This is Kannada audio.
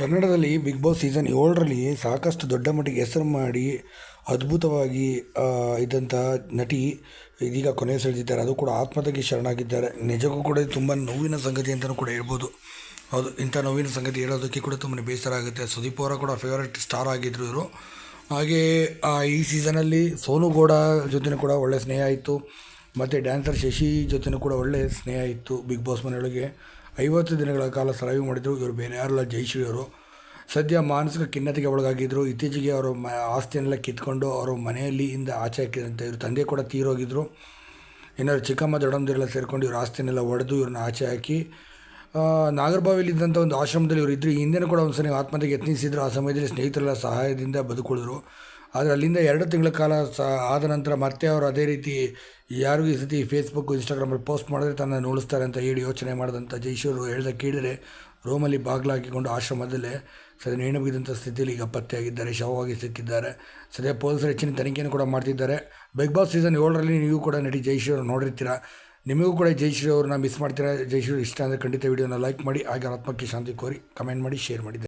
ಕನ್ನಡದಲ್ಲಿ ಬಿಗ್ ಬಾಸ್ ಸೀಸನ್ ಏಳರಲ್ಲಿ ಸಾಕಷ್ಟು ದೊಡ್ಡ ಮಟ್ಟಿಗೆ ಹೆಸರು ಮಾಡಿ ಅದ್ಭುತವಾಗಿ ಇದ್ದಂಥ ನಟಿ ಇದೀಗ ಕೊನೆ ಸೆಳೆದಿದ್ದಾರೆ. ಅದು ಕೂಡ ಆತ್ಮಹತ್ಯೆಗೆ ಶರಣಾಗಿದ್ದಾರೆ. ನಿಜಕ್ಕೂ ಕೂಡ ತುಂಬ ನೋವಿನ ಸಂಗತಿ ಅಂತಲೂ ಕೂಡ ಹೇಳ್ಬೋದು. ಹೌದು, ಇಂಥ ನೋವಿನ ಸಂಗತಿ ಹೇಳೋದಕ್ಕೆ ಕೂಡ ತುಂಬ ಬೇಸರ ಆಗುತ್ತೆ. ಸುದೀಪ್ ಅವರ ಕೂಡ ಫೇವರೆಟ್ ಸ್ಟಾರ್ ಆಗಿದ್ದರು ಇವರು. ಹಾಗೆ ಈ ಸೀಸನಲ್ಲಿ ಸೋನು ಗೌಡ ಜೊತೆನೂ ಕೂಡ ಒಳ್ಳೆಯ ಸ್ನೇಹ ಇತ್ತು. ಮತ್ತು ಡ್ಯಾನ್ಸರ್ ಶಶಿ ಜೊತೆನೂ ಕೂಡ ಒಳ್ಳೆಯ ಸ್ನೇಹ ಇತ್ತು ಬಿಗ್ ಬಾಸ್ ಮನೆಯೊಳಗೆ. ಐವತ್ತು ದಿನಗಳ ಕಾಲ ಸರ್ವೈವ್ ಮಾಡಿದರು. ಇವರು ಬೇರೆ ಯಾರಲ್ಲ ಜೈಶ್ರೀಯವರು ಸದ್ಯ ಮಾನಸಿಕ ಖಿನ್ನತೆಗೆ ಒಳಗಾಗಿದ್ದರು ಇತ್ತೀಚೆಗೆ ಅವರು ಮ, ಆಸ್ತಿಯನ್ನೆಲ್ಲ ಕಿತ್ಕೊಂಡು ಅವರು ಮನೆಯಲ್ಲಿ ಇಂದ ಆಚೆ ಹಾಕಿದಂತೆ ಇವರು ತಂದೆ ಕೂಡ ತೀರೋಗಿದ್ದರು ಏನಾದ್ರು ಚಿಕ್ಕಮ್ಮ ದೊಡ್ಡಮ್ಮದಿರೆಲ್ಲ ಸೇರಿಕೊಂಡು ಇವ್ರ ಆಸ್ತಿಯನ್ನೆಲ್ಲ ಒಡೆದು ಇವ್ರನ್ನ ಆಚೆ ಹಾಕಿ ನಾಗರಬಾವಿಲಿದ್ದಂಥ ಒಂದು ಆಶ್ರಮದಲ್ಲಿ ಇವರು ಇದ್ದರು ಹಿಂದೆನೂ ಕೂಡ ಒಂದು ಸಲ ಆತ್ಮಹತ್ಯೆಗೆ ಯತ್ನಿಸಿದ್ರು. ಆ ಸಮಯದಲ್ಲಿ ಸ್ನೇಹಿತರೆಲ್ಲ ಸಹಾಯದಿಂದ ಬದುಕುಳಿದ್ರು. ಆದರೆ ಅಲ್ಲಿಂದ ಎರಡು ತಿಂಗಳ ಕಾಲ ಸಹ ಆದ ನಂತರ ಮತ್ತೆ ಅವರು ಅದೇ ರೀತಿ ಯಾರಿಗೂ ಈ ಸತಿ ಫೇಸ್ಬುಕ್ ಇನ್ಸ್ಟಾಗ್ರಾಮಲ್ಲಿ ಪೋಸ್ಟ್ ಮಾಡಿದ್ರೆ ತನ್ನ ನೋಡಿಸ್ತಾರೆ ಅಂತ ಹೇಳಿ ಯೋಚನೆ ಮಾಡಿದಂಥ ಜೈಶೂರು ಹೇಳ್ದ ಕೇಳಿದರೆ ರೋಮಲ್ಲಿ ಬಾಗಿಲು ಹಾಕಿಕೊಂಡು ಆಶ್ರಮದಲ್ಲೇ ಸದ್ಯ ನೇಣು ಸ್ಥಿತಿಯಲ್ಲಿ ಈಗ ಪತ್ತೆಯಾಗಿದ್ದಾರೆ, ಶವವಾಗಿ ಸಿಕ್ಕಿದ್ದಾರೆ. ಸದ್ಯ ಪೊಲೀಸರು ಹೆಚ್ಚಿನ ತನಿಖೆಯನ್ನು ಕೂಡ ಮಾಡ್ತಿದ್ದಾರೆ. ಬಿಗ್ ಬಾಸ್ ಸೀಸನ್ ಏಳರಲ್ಲಿ ನೀವು ಕೂಡ ನಡಿ ಜಯಶ್ರೀ ಅವರು ನೋಡಿರ್ತೀರ? ನಿಮಗೂ ಕೂಡ ಜೈಶ್ರೀ ಅವ್ರನ್ನ ಮಿಸ್ ಮಾಡ್ತೀರಾ? ಜೈಶ್ರೀ ಇಷ್ಟ ಅಂದರೆ ಖಂಡಿತ ವಿಡಿಯೋನ ಲೈಕ್ ಮಾಡಿ, ಹಾಗೆ ಆತ್ಮಕ್ಕೆ ಶಾಂತಿ ಕೋರಿ ಕಮೆಂಟ್ ಮಾಡಿ ಶೇರ್ ಮಾಡಿ